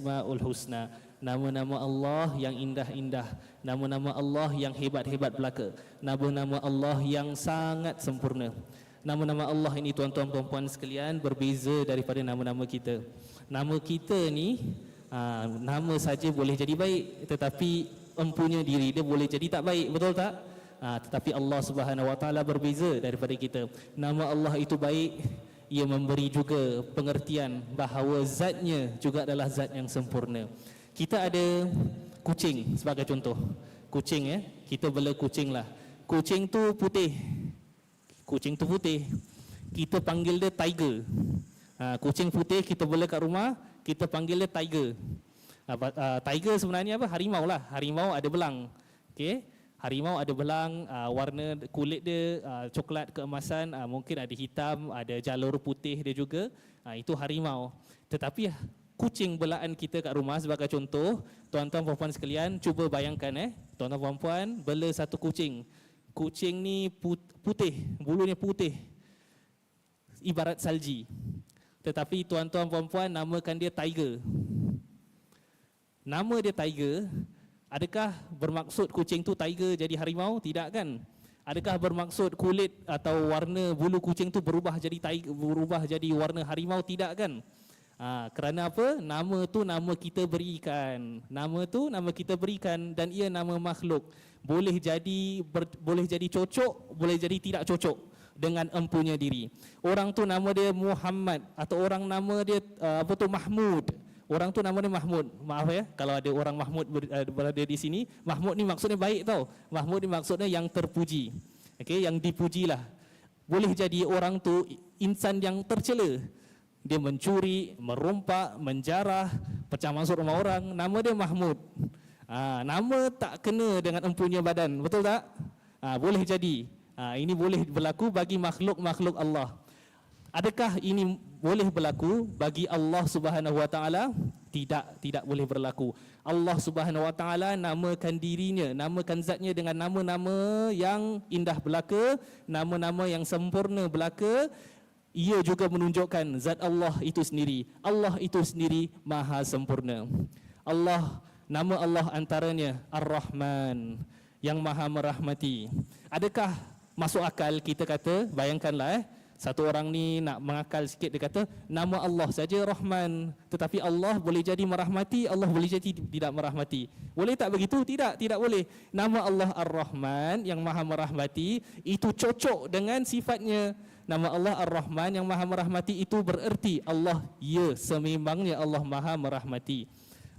al-asmaul husna. Nama-nama Allah yang indah-indah, nama-nama Allah yang hebat-hebat belaka, nama-nama Allah yang sangat sempurna. Nama-nama Allah ini tuan-tuan puan-puan sekalian berbeza daripada nama-nama kita. Nama kita ni aa, nama saja boleh jadi baik tetapi empunya diri dia boleh jadi tak baik, betul tak? Ha, tetapi Allah Subhanahu Wa Taala berbeza daripada kita. Nama Allah itu baik, ia memberi juga pengertian bahawa zatnya juga adalah zat yang sempurna. Kita ada kucing sebagai contoh. Kucing ya, kita bela kucing lah. Kucing tu putih. Kucing tu putih. Kita panggil dia tiger. Ha, kucing putih kita bela kat rumah, kita panggil dia tiger. Ha, uh, tiger sebenarnya apa? Harimau lah. Harimau ada belang. Okey. Harimau ada belang, uh, warna kulit dia uh, coklat keemasan, uh, mungkin ada hitam, ada jalur putih dia juga. Uh, itu harimau. Tetapi kucing belaan kita kat rumah sebagai contoh, tuan-tuan puan-puan sekalian, cuba bayangkan eh, tuan-tuan puan-puan bela satu kucing. Kucing ni putih, bulunya putih. Ibarat salji. Tetapi tuan-tuan puan-puan namakan dia tiger. Nama dia tiger, Adakah bermaksud kucing tu tiger jadi harimau? Tidak kan? Adakah bermaksud kulit atau warna bulu kucing tu berubah jadi tiger, berubah jadi warna harimau? Tidak kan? Ha, kerana apa? Nama tu nama kita berikan. Nama tu nama kita berikan dan ia nama makhluk. Boleh jadi ber, boleh jadi cocok, boleh jadi tidak cocok dengan empunya diri. Orang tu nama dia Muhammad atau orang nama dia uh, apa tu Mahmud. Orang tu nama dia Mahmud. Maaf ya, kalau ada orang Mahmud eh, berada di sini, Mahmud ni maksudnya baik tau. Mahmud ni maksudnya yang terpuji. Okey, yang dipujilah. Boleh jadi orang tu insan yang tercela. Dia mencuri, merompak, menjarah, pecah masuk rumah orang. Nama dia Mahmud. Ha, nama tak kena dengan empunya badan. Betul tak? Ha, boleh jadi. Ha, ini boleh berlaku bagi makhluk-makhluk Allah. Adakah ini boleh berlaku bagi Allah Subhanahu Wa Taala? Tidak, tidak boleh berlaku. Allah Subhanahu Wa Taala namakan dirinya, namakan zatnya dengan nama-nama yang indah belaka, nama-nama yang sempurna belaka. Ia juga menunjukkan zat Allah itu sendiri. Allah itu sendiri maha sempurna. Allah nama Allah antaranya Ar-Rahman yang maha merahmati. Adakah masuk akal kita kata, bayangkanlah eh, satu orang ni nak mengakal sikit dia kata nama Allah saja Rahman tetapi Allah boleh jadi merahmati Allah boleh jadi tidak merahmati. Boleh tak begitu? Tidak, tidak boleh. Nama Allah Ar-Rahman yang Maha merahmati itu cocok dengan sifatnya. Nama Allah Ar-Rahman yang Maha merahmati itu bererti Allah ya sememangnya Allah Maha merahmati.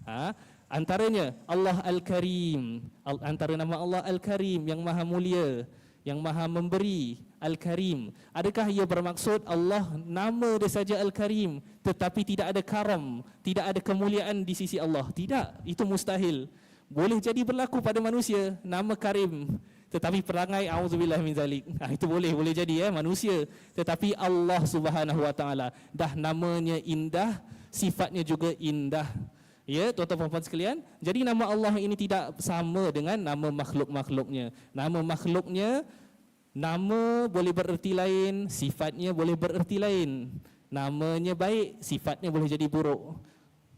Ha? Antaranya Allah Al-Karim. Antara nama Allah Al-Karim yang Maha mulia yang maha memberi Al-Karim. Adakah ia bermaksud Allah nama dia saja Al-Karim Tetapi tidak ada karam Tidak ada kemuliaan di sisi Allah? Tidak, itu mustahil. Boleh jadi berlaku pada manusia Nama Karim Tetapi perangai A'udzubillah min zalik. Ha, Itu boleh, boleh jadi ya manusia. Tetapi Allah subhanahu wa ta'ala. Dah namanya indah Sifatnya juga indah. Ya, tuan-tuan puan sekalian. Jadi nama Allah ini tidak sama dengan nama makhluk-makhluknya. Nama makhluknya nama boleh bererti lain, sifatnya boleh bererti lain. Namanya baik, sifatnya boleh jadi buruk.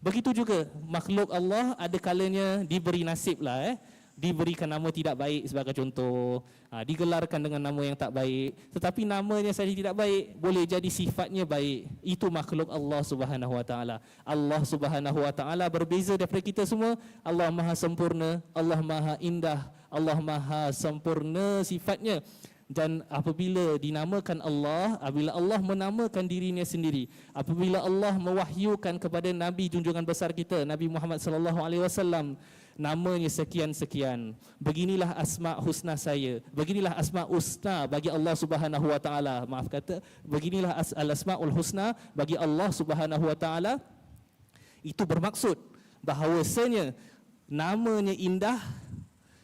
Begitu juga makhluk Allah ada kalanya diberi nasib lah eh diberikan nama tidak baik sebagai contoh, ha, digelarkan dengan nama yang tak baik, tetapi namanya saja tidak baik, boleh jadi sifatnya baik. Itu makhluk Allah Subhanahu Wa Taala. Allah Subhanahu Wa Taala berbeza daripada kita semua. Allah Maha sempurna, Allah Maha indah, Allah Maha sempurna sifatnya. Dan apabila dinamakan Allah, apabila Allah menamakan dirinya sendiri, apabila Allah mewahyukan kepada Nabi junjungan besar kita, Nabi Muhammad sallallahu alaihi wasallam, namanya sekian-sekian. Beginilah asma husna saya. Beginilah asma husna bagi Allah Subhanahu wa taala. Maaf kata, beginilah al asmaul husna bagi Allah Subhanahu wa taala. Itu bermaksud bahawasanya namanya indah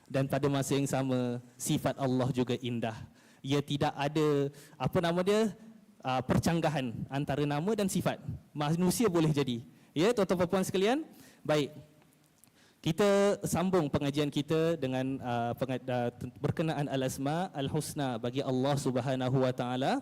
dan pada masa yang sama sifat Allah juga indah. Ia tidak ada apa nama dia? Uh, percanggahan antara nama dan sifat. Manusia boleh jadi. Ya, tuan-tuan puan sekalian. Baik, kita sambung pengajian kita dengan uh, berkenaan al-asma al-husna bagi Allah Subhanahu wa taala.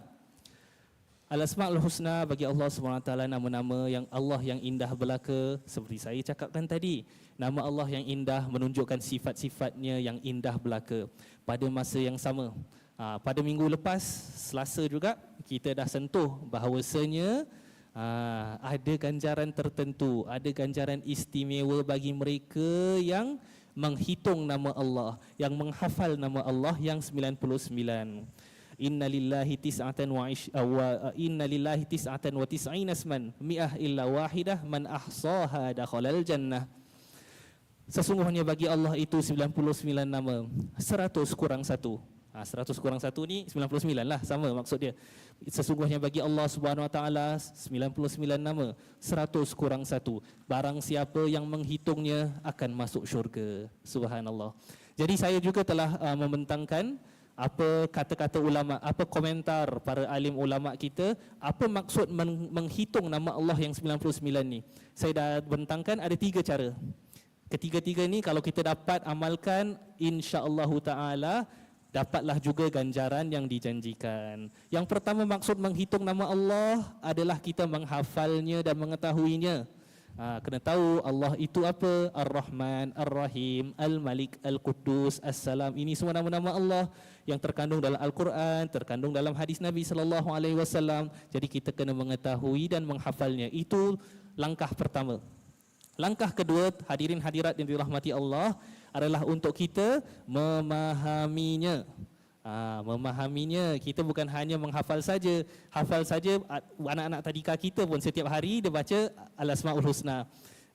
Al-Asma'ul Husna bagi Allah SWT nama-nama yang Allah yang indah belaka seperti saya cakapkan tadi. Nama Allah yang indah menunjukkan sifat-sifatnya yang indah belaka pada masa yang sama. Ha, pada minggu lepas, Selasa juga, kita dah sentuh bahawasanya ha, ada ganjaran tertentu, ada ganjaran istimewa bagi mereka yang menghitung nama Allah, yang menghafal nama Allah yang 99. Inna lillahi tis'atan wa, ish, uh, wa uh, inna lillahi tis'atan wa tis'ina asman mi'ah illa wahidah man ahsaha dakhalal jannah. Sesungguhnya bagi Allah itu 99 nama, 100 kurang 1. Ha, 100 kurang 1 ni 99 lah sama maksud dia. Sesungguhnya bagi Allah Subhanahu Wa Taala 99 nama, 100 kurang 1. Barang siapa yang menghitungnya akan masuk syurga. Subhanallah. Jadi saya juga telah uh, membentangkan apa kata-kata ulama, apa komentar para alim ulama kita, apa maksud men- menghitung nama Allah yang 99 ni. Saya dah bentangkan ada tiga cara. Ketiga-tiga ni kalau kita dapat amalkan insya-Allah taala dapatlah juga ganjaran yang dijanjikan. Yang pertama maksud menghitung nama Allah adalah kita menghafalnya dan mengetahuinya. Ha, kena tahu Allah itu apa? Ar-Rahman, Ar-Rahim, Al-Malik, Al-Quddus, As-Salam. Ini semua nama-nama Allah yang terkandung dalam Al-Quran, terkandung dalam hadis Nabi sallallahu alaihi wasallam. Jadi kita kena mengetahui dan menghafalnya. Itu langkah pertama. Langkah kedua, hadirin hadirat yang dirahmati Allah adalah untuk kita memahaminya. Ha, memahaminya. Kita bukan hanya menghafal saja. Hafal saja anak-anak tadika kita pun setiap hari dia baca al-asmaul husna.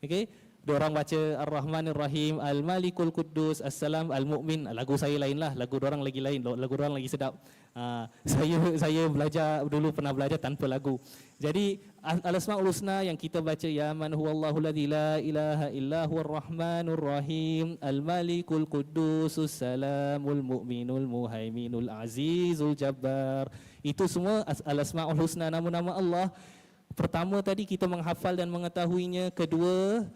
Okey dia orang baca ar-rahmanir rahim al-malikul quddus assalam al-mu'min lagu saya lain lah lagu orang lagi lain lagu orang lagi sedap ha, saya saya belajar dulu pernah belajar tanpa lagu jadi al-asmaul husna yang kita baca ya man huwallahu la ilaha illa huwar rahmanur rahim al-malikul quddusus salamul mu'minul muhaiminul azizul jabbar. Itu semua al-asmaul husna nama-nama Allah. Pertama tadi kita menghafal dan mengetahuinya, kedua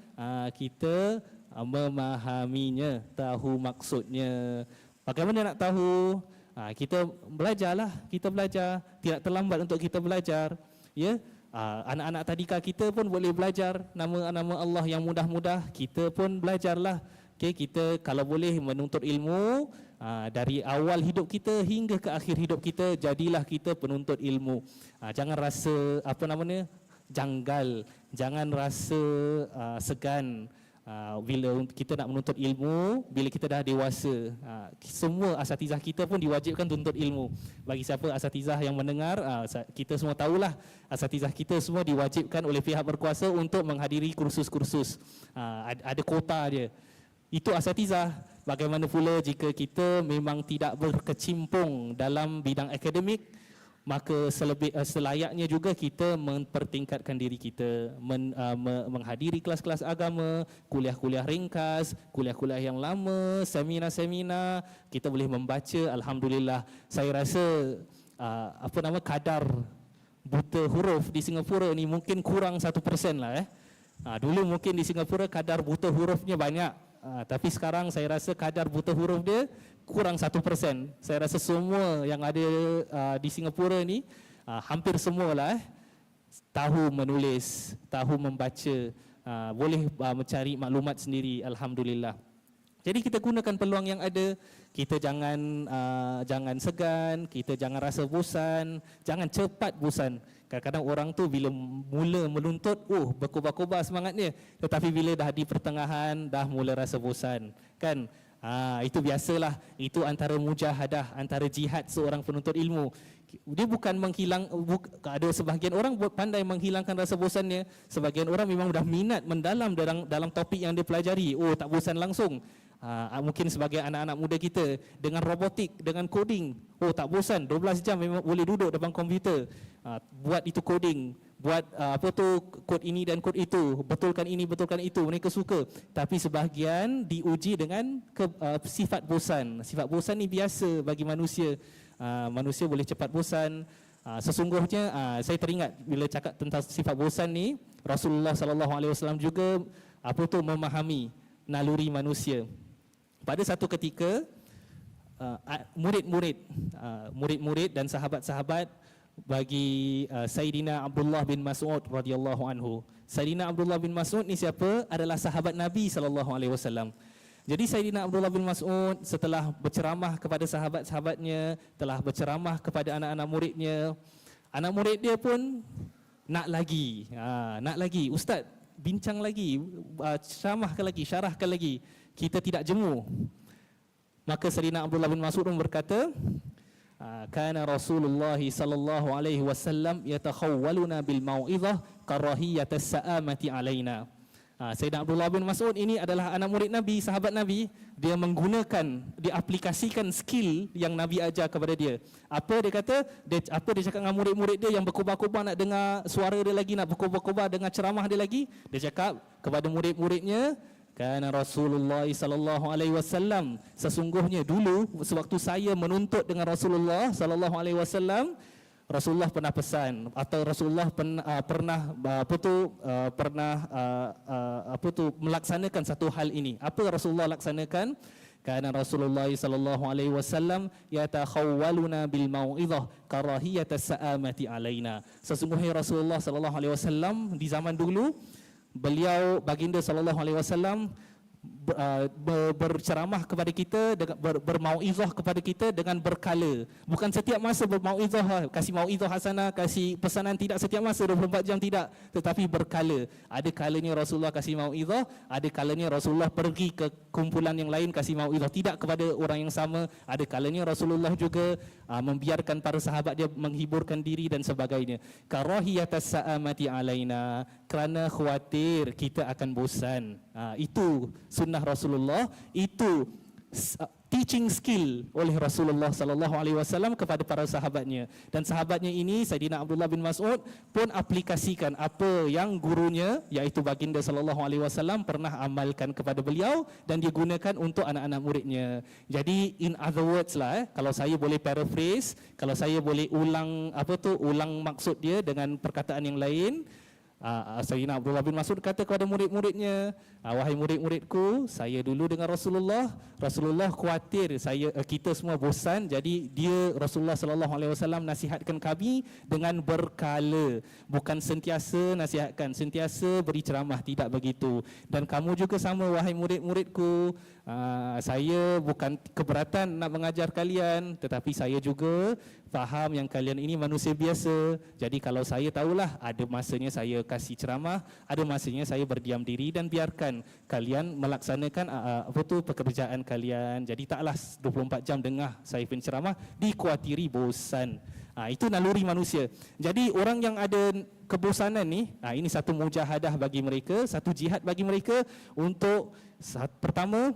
kita memahaminya, tahu maksudnya. Bagaimana nak tahu? kita belajarlah, kita belajar. Tidak terlambat untuk kita belajar. Ya, Ah, anak-anak tadika kita pun boleh belajar nama-nama Allah yang mudah-mudah. Kita pun belajarlah. Okay, kita kalau boleh menuntut ilmu uh, dari awal hidup kita hingga ke akhir hidup kita, jadilah kita penuntut ilmu. Uh, jangan rasa apa namanya janggal, jangan rasa uh, segan. Uh, bila kita nak menuntut ilmu, bila kita dah dewasa, uh, semua asatizah kita pun diwajibkan tuntut ilmu. Bagi siapa asatizah yang mendengar, uh, kita semua tahulah asatizah kita semua diwajibkan oleh pihak berkuasa untuk menghadiri kursus-kursus. Ada, ada kota dia. Itu asatizah. Bagaimana pula jika kita memang tidak berkecimpung dalam bidang akademik, maka selebih, uh, selayaknya juga kita mempertingkatkan diri kita men, uh, me, menghadiri kelas-kelas agama kuliah-kuliah ringkas kuliah-kuliah yang lama seminar-seminar. Kita boleh membaca alhamdulillah. Saya rasa uh, apa nama kadar buta huruf di Singapura ni mungkin kurang 1% lah eh. Uh, dulu mungkin di Singapura kadar buta hurufnya banyak uh, tapi sekarang saya rasa kadar buta huruf dia kurang satu persen. Saya rasa semua yang ada uh, di Singapura ni uh, hampir semualah eh, tahu menulis, tahu membaca, uh, boleh uh, mencari maklumat sendiri. Alhamdulillah. Jadi kita gunakan peluang yang ada. Kita jangan uh, jangan segan, kita jangan rasa bosan, jangan cepat bosan. Kadang-kadang orang tu bila mula menuntut, oh berkobar-kobar semangatnya. Tetapi bila dah di pertengahan, dah mula rasa bosan. Kan? Ha, itu biasalah. Itu antara mujahadah, antara jihad seorang penuntut ilmu. Dia bukan menghilang, buk, ada sebahagian orang pandai menghilangkan rasa bosannya. Sebahagian orang memang dah minat mendalam dalam dalam topik yang dia pelajari. Oh, tak bosan langsung. Ha, mungkin sebagai anak-anak muda kita dengan robotik, dengan coding. Oh, tak bosan. 12 jam memang boleh duduk depan komputer. Ha, buat itu coding. Buat uh, apa tu kod ini dan kod itu. Betulkan ini betulkan itu. Mereka suka. Tapi sebahagian diuji dengan ke, uh, sifat bosan. Sifat bosan ni biasa bagi manusia. Uh, manusia boleh cepat bosan. Uh, sesungguhnya uh, saya teringat bila cakap tentang sifat bosan ni Rasulullah sallallahu alaihi wasallam juga apa tu memahami naluri manusia pada satu ketika uh, murid-murid uh, murid-murid dan sahabat-sahabat bagi uh, Sayyidina Abdullah bin Mas'ud radhiyallahu anhu. Sayyidina Abdullah bin Mas'ud ni siapa? Adalah sahabat Nabi sallallahu alaihi wasallam. Jadi Sayyidina Abdullah bin Mas'ud setelah berceramah kepada sahabat-sahabatnya, telah berceramah kepada anak-anak muridnya, anak murid dia pun nak lagi. Ha, nak lagi. Ustaz, bincang lagi, ceramahkan lagi, syarahkan lagi. Kita tidak jemu. Maka Sayyidina Abdullah bin Mas'ud berkata, ha, kana Rasulullah sallallahu alaihi wasallam yatakhawwaluna bil mau'izah karahiyatas sa'amati alaina. Ha, Sayyidina Abdullah bin Mas'ud ini adalah anak murid Nabi, sahabat Nabi. Dia menggunakan, diaplikasikan skill yang Nabi ajar kepada dia. Apa dia kata? Dia, apa dia cakap dengan murid-murid dia yang berkobar-kobar nak dengar suara dia lagi, nak berkobar-kobar dengar ceramah dia lagi. Dia cakap kepada murid-muridnya, Karena Rasulullah sallallahu alaihi wasallam sesungguhnya dulu sewaktu saya menuntut dengan Rasulullah sallallahu alaihi wasallam Rasulullah pernah pesan atau Rasulullah pen, uh, pernah uh, apa tu uh, pernah uh, uh, apa tu melaksanakan satu hal ini. Apa Rasulullah laksanakan? Karena Rasulullah sallallahu alaihi wasallam yatakhawwaluna bil mau'izah karahiyat sa'amati alaina. Sesungguhnya Rasulullah sallallahu alaihi wasallam di zaman dulu beliau baginda sallallahu alaihi wasallam Uh, berceramah kepada kita ber, bermauizah kepada kita dengan berkala. Bukan setiap masa bermauizah lah. kasih mauizah hasanah kasih pesanan tidak setiap masa 24 jam tidak. Tetapi berkala. Ada kalanya Rasulullah kasih mauizah ada kalanya Rasulullah pergi ke kumpulan yang lain kasih mauizah tidak kepada orang yang sama. Ada kalanya Rasulullah juga uh, membiarkan para sahabat dia menghiburkan diri dan sebagainya. Karahiyatas saamati alaina. Kerana khawatir kita akan bosan. Uh, itu sunnah Rasulullah itu uh, teaching skill oleh Rasulullah sallallahu alaihi wasallam kepada para sahabatnya dan sahabatnya ini Saidina Abdullah bin Mas'ud pun aplikasikan apa yang gurunya iaitu baginda sallallahu alaihi wasallam pernah amalkan kepada beliau dan digunakan untuk anak-anak muridnya. Jadi in other words lah eh, kalau saya boleh paraphrase, kalau saya boleh ulang apa tu ulang maksud dia dengan perkataan yang lain, Uh, Sayyidina Abdullah bin Mas'ud kata kepada murid-muridnya, wahai murid-muridku, saya dulu dengan Rasulullah, Rasulullah khawatir saya uh, kita semua bosan, jadi dia Rasulullah sallallahu alaihi wasallam nasihatkan kami dengan berkala, bukan sentiasa nasihatkan, sentiasa beri ceramah. Tidak begitu. Dan kamu juga sama wahai murid-muridku, saya bukan keberatan nak mengajar kalian, tetapi saya juga faham yang kalian ini manusia biasa. Jadi kalau saya tahulah ada masanya saya kasih ceramah, ada masanya saya berdiam diri dan biarkan kalian melaksanakan uh, apa tu pekerjaan kalian. Jadi taklah 24 jam dengar saya pun ceramah dikuatiri bosan. Ha, itu naluri manusia. Jadi orang yang ada kebosanan ni, ha, ini satu mujahadah bagi mereka, satu jihad bagi mereka untuk saat, pertama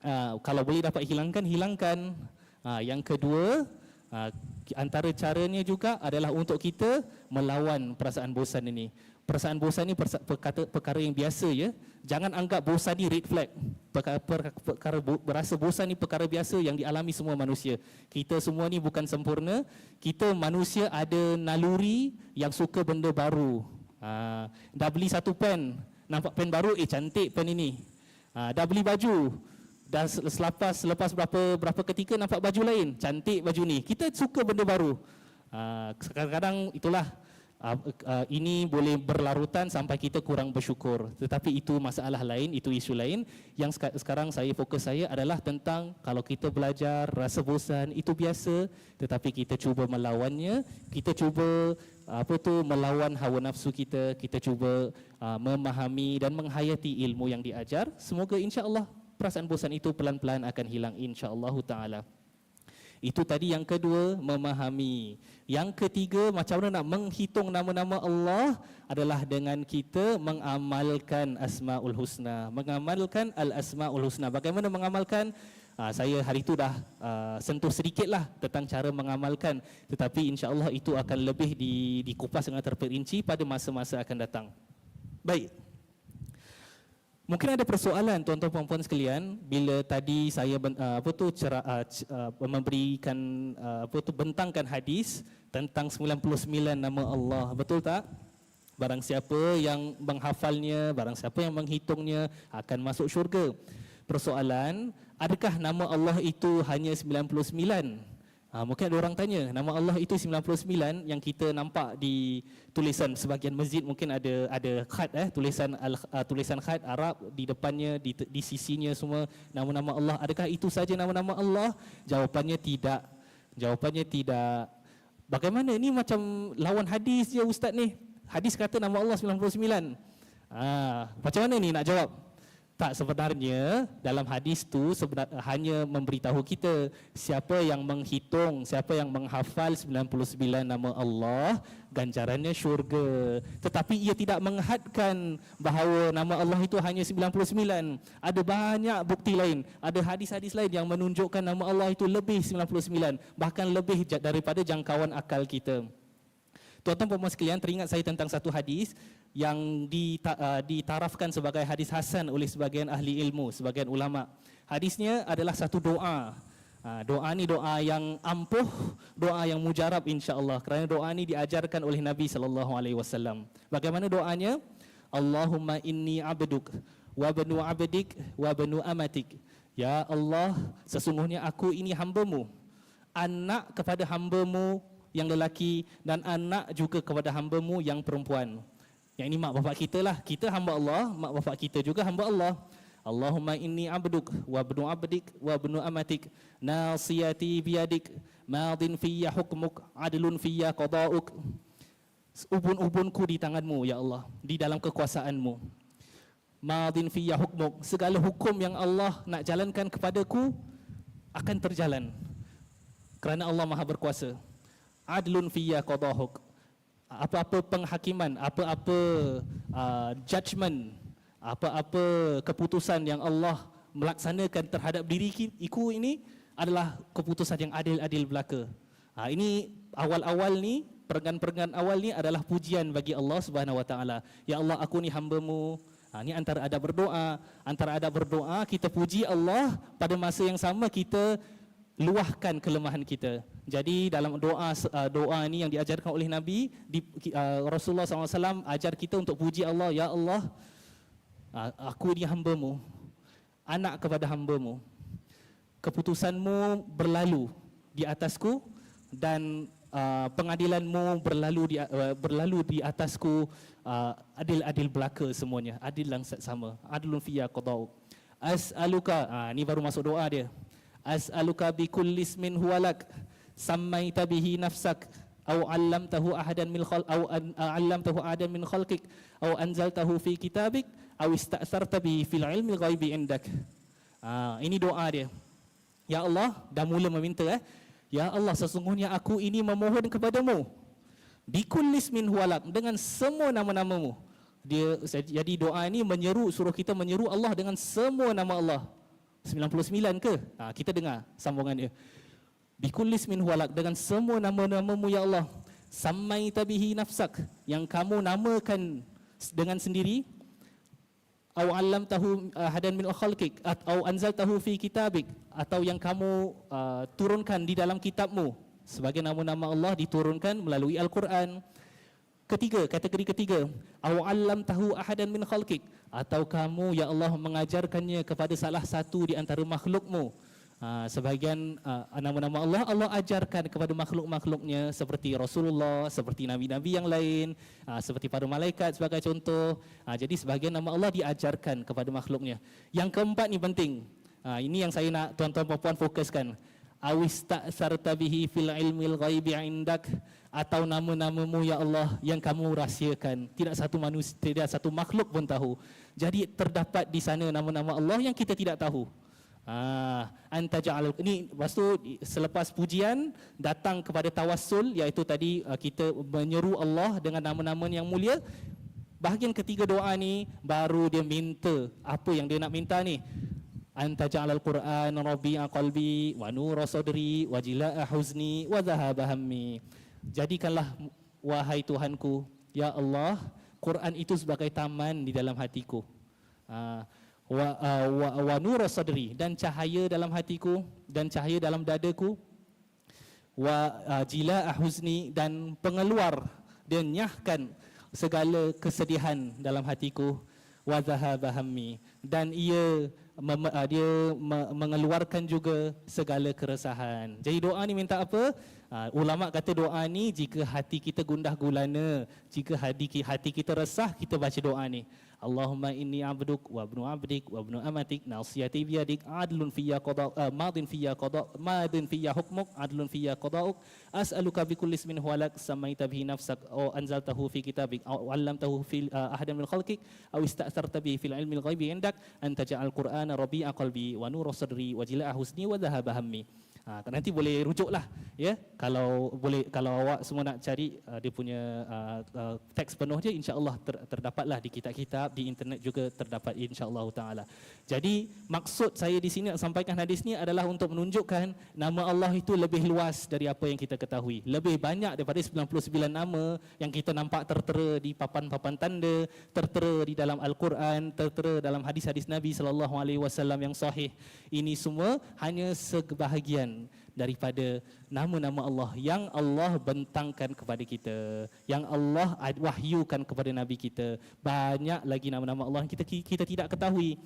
uh, kalau boleh dapat hilangkan hilangkan. Ha, yang kedua Ha, antara caranya juga adalah untuk kita melawan perasaan bosan ini. Perasaan bosan ini perkara, perkara yang biasa ya. Jangan anggap bosan ini red flag. Perkara, perkara, perkara berasa bosan ini perkara biasa yang dialami semua manusia. Kita semua ni bukan sempurna. Kita manusia ada naluri yang suka benda baru. Ha, dah beli satu pen, nampak pen baru, eh cantik pen ini. Ha, dah beli baju, dan selepas selepas berapa berapa ketika nampak baju lain. Cantik baju ni. Kita suka benda baru. Uh, kadang-kadang itulah uh, uh, ini boleh berlarutan sampai kita kurang bersyukur. Tetapi itu masalah lain itu isu lain. Yang sekarang saya fokus saya adalah tentang kalau kita belajar rasa bosan itu biasa. Tetapi kita cuba melawannya. Kita cuba apa tu melawan hawa nafsu kita. Kita cuba uh, memahami dan menghayati ilmu yang diajar. Semoga insya-Allah perasaan bosan itu pelan-pelan akan hilang insya-Allah taala. Itu tadi yang kedua memahami. Yang ketiga macam mana nak menghitung nama-nama Allah adalah dengan kita mengamalkan Asmaul Husna, mengamalkan Al Asmaul Husna. Bagaimana mengamalkan? Uh, saya hari itu dah uh, sentuh sedikitlah tentang cara mengamalkan tetapi insya-Allah itu akan lebih di, dikupas dengan terperinci pada masa-masa akan datang. Baik. Mungkin ada persoalan tuan-tuan puan-puan sekalian bila tadi saya uh, apa tu cerah, uh, uh, memberikan apa tu bentangkan hadis tentang 99 nama Allah. Betul tak? Barang siapa yang menghafalnya barang siapa yang menghitungnya akan masuk syurga. Persoalan adakah nama Allah itu hanya 99 uh, Ha, mungkin ada orang tanya, nama Allah itu 99 yang kita nampak di tulisan sebahagian masjid mungkin ada ada khat eh tulisan al, uh, tulisan khat Arab di depannya di di sisinya semua nama-nama Allah. Adakah itu saja nama-nama Allah? Jawapannya tidak. Jawapannya tidak. Bagaimana ini macam lawan hadis je ustaz ni. Hadis kata nama Allah 99. Ah, macam mana ni nak jawab? Tak sebenarnya dalam hadis tu sebenar, hanya memberitahu kita siapa yang menghitung, siapa yang menghafal 99 nama Allah, ganjarannya syurga. Tetapi ia tidak menghadkan bahawa nama Allah itu hanya 99. Ada banyak bukti lain, ada hadis-hadis lain yang menunjukkan nama Allah itu lebih 99, bahkan lebih daripada jangkauan akal kita. Tuan-tuan dan sekalian, teringat saya tentang satu hadis yang uh, ditarafkan sebagai hadis hasan oleh sebagian ahli ilmu, sebagian ulama. Hadisnya adalah satu doa. Ha, doa ni doa yang ampuh, doa yang mujarab insya-Allah. Kerana doa ni diajarkan oleh Nabi sallallahu alaihi wasallam. Bagaimana doanya? Allahumma inni abduk wa banu abdik wa banu amatik. Ya Allah, sesungguhnya aku ini hamba-Mu. Anak kepada hamba-Mu yang lelaki dan anak juga kepada hamba-Mu yang perempuan. Yang ini mak bapak kita lah. Kita hamba Allah, mak bapak kita juga hamba Allah. Allahumma inni abduk wa ibnu abdik wa ibnu amatik. Nasiyati biyadik madin fiyya hukmuk adlun fiyya qada'uk. Ubun-ubunku di tanganmu ya Allah di dalam kekuasaanmu. Madin fiyya hukmuk segala hukum yang Allah nak jalankan kepadaku akan terjalan. Kerana Allah Maha berkuasa. Adlun fiyya qadahuk apa-apa penghakiman apa-apa uh, judgement apa-apa keputusan yang Allah melaksanakan terhadap diri iku ini adalah keputusan yang adil-adil belaka. Ha, ini awal-awal ni pergan-pergan awal ni adalah pujian bagi Allah Subhanahu Wa Taala. Ya Allah aku ni hamba-Mu. Ha, ini antara ada berdoa, antara ada berdoa kita puji Allah pada masa yang sama kita luahkan kelemahan kita. Jadi dalam doa uh, doa ini yang diajarkan oleh Nabi di, uh, Rasulullah SAW ajar kita untuk puji Allah ya Allah uh, aku ini hamba-Mu anak kepada hamba-Mu. Keputusanmu berlalu di atasku dan pengadilanmu berlalu di berlalu di atasku adil-adil belaka semuanya adil yang sama. Adilun fiyya qadau. As'aluka uh, ini baru masuk doa dia as'aluka bi kulli ismin huwalak sammaita bihi nafsak aw 'allamtahu ahadan min khal aw 'allamtahu ahadan min khalqik aw anzaltahu fi kitabik aw ista'sarta bihi fil 'ilmi ghaibi indak. Ha, ini doa dia. Ya Allah dah mula meminta eh. Ya Allah sesungguhnya aku ini memohon kepadamu. Bi kulli ismin huwalak dengan semua nama-namamu. Dia jadi doa ini menyeru suruh kita menyeru Allah dengan semua nama Allah 99 ke? Ha, kita dengar sambungan dia. Bikullis min huwalak dengan semua nama-namamu ya Allah. Sammai tabihi nafsak yang kamu namakan dengan sendiri au alam tahu uh, hadan min khalqik atau anzal tahu fi kitabik atau yang kamu uh, turunkan di dalam kitabmu sebagai nama-nama Allah diturunkan melalui Al-Quran Ketiga, kategori ketiga, aw alam tahu ahadan min khalqik atau kamu ya Allah mengajarkannya kepada salah satu di antara makhlukmu. Ha, sebahagian uh, nama-nama Allah Allah ajarkan kepada makhluk-makhluknya seperti Rasulullah, seperti nabi-nabi yang lain, uh, seperti para malaikat sebagai contoh. Uh, jadi sebahagian nama Allah diajarkan kepada makhluknya. Yang keempat ni penting. Uh, ini yang saya nak tuan-tuan puan-puan fokuskan. Awis tak sarta bihi fil ilmil ghaibi indak atau nama-namamu ya Allah yang kamu rahsiakan. Tidak satu manusia tidak satu makhluk pun tahu. Jadi terdapat di sana nama-nama Allah yang kita tidak tahu. Ah anta ja'al ini lepas tu selepas pujian datang kepada tawassul iaitu tadi ah, kita menyeru Allah dengan nama-nama yang mulia. Bahagian ketiga doa ni baru dia minta apa yang dia nak minta ni. Anta ja'al al-quran rabi'a qalbi wa nura sadri wa jilaa huzni wa dhahaba hammi Jadikanlah wahai Tuhanku, ya Allah, Quran itu sebagai taman di dalam hatiku. Wa, uh, wa, wa nura sadri dan cahaya dalam hatiku dan cahaya dalam dadaku. Wa uh, jila ahuzni dan pengeluar dan nyahkan segala kesedihan dalam hatiku. wa dan ia mem, dia me, mengeluarkan juga segala keresahan. Jadi doa ni minta apa? Uh, ulama kata doa ni jika hati kita gundah gulana, jika hati kita resah, kita baca doa ni. Allahumma inni abduk wa ibnu abdik wa ibnu amatik nasiyati biyadik adlun fiyya qada uh, madin fiyya qada madin fiyya hukmuk adlun fiyya qadauk as'aluka bi kulli ismin huwa lak samaita bihi nafsak aw anzaltahu fi kitabik aw 'allamtahu fi uh, ahadan min khalqik aw ista'tharta bihi fil ilmi al-ghaibi indak an taj'al qur'ana rabi'a qalbi wa nura sadri wa jila'a husni wa dhahaba hammi Ha, nanti boleh rujuklah ya kalau boleh kalau awak semua nak cari uh, dia punya uh, uh, teks penuh dia insyaallah ter, terdapatlah di kitab-kitab di internet juga terdapat insyaallah taala. Jadi maksud saya di sini nak sampaikan hadis ni adalah untuk menunjukkan nama Allah itu lebih luas dari apa yang kita ketahui. Lebih banyak daripada 99 nama yang kita nampak tertera di papan-papan tanda, tertera di dalam al-Quran, tertera dalam hadis-hadis Nabi sallallahu alaihi wasallam yang sahih. Ini semua hanya sebahagian daripada nama-nama Allah yang Allah bentangkan kepada kita, yang Allah wahyukan kepada Nabi kita. Banyak lagi nama-nama Allah yang kita kita tidak ketahui.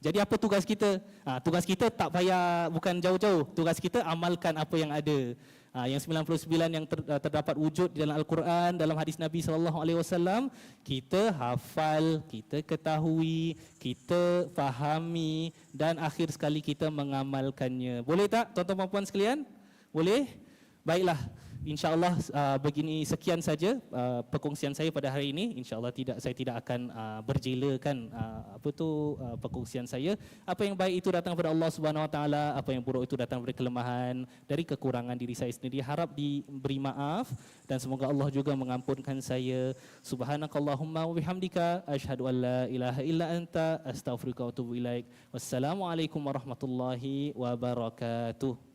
Jadi apa tugas kita? Ha, tugas kita tak payah bukan jauh-jauh. Tugas kita amalkan apa yang ada. Ha, yang 99 yang ter, uh, terdapat wujud dalam Al-Quran, dalam hadis Nabi SAW, kita hafal, kita ketahui, kita fahami dan akhir sekali kita mengamalkannya. Boleh tak tuan-tuan dan puan sekalian? Boleh? Baiklah. InsyaAllah uh, begini sekian saja uh, perkongsian saya pada hari ini. InsyaAllah tidak saya tidak akan uh, berjelakan uh, apa tu uh, perkongsian saya. Apa yang baik itu datang daripada Allah Subhanahu Wa Taala, apa yang buruk itu datang dari kelemahan, dari kekurangan diri saya sendiri. Harap diberi maaf dan semoga Allah juga mengampunkan saya. Subhanakallahumma wa bihamdika asyhadu an la ilaha illa anta astaghfiruka wa atubu ilaik. Wassalamualaikum warahmatullahi wabarakatuh.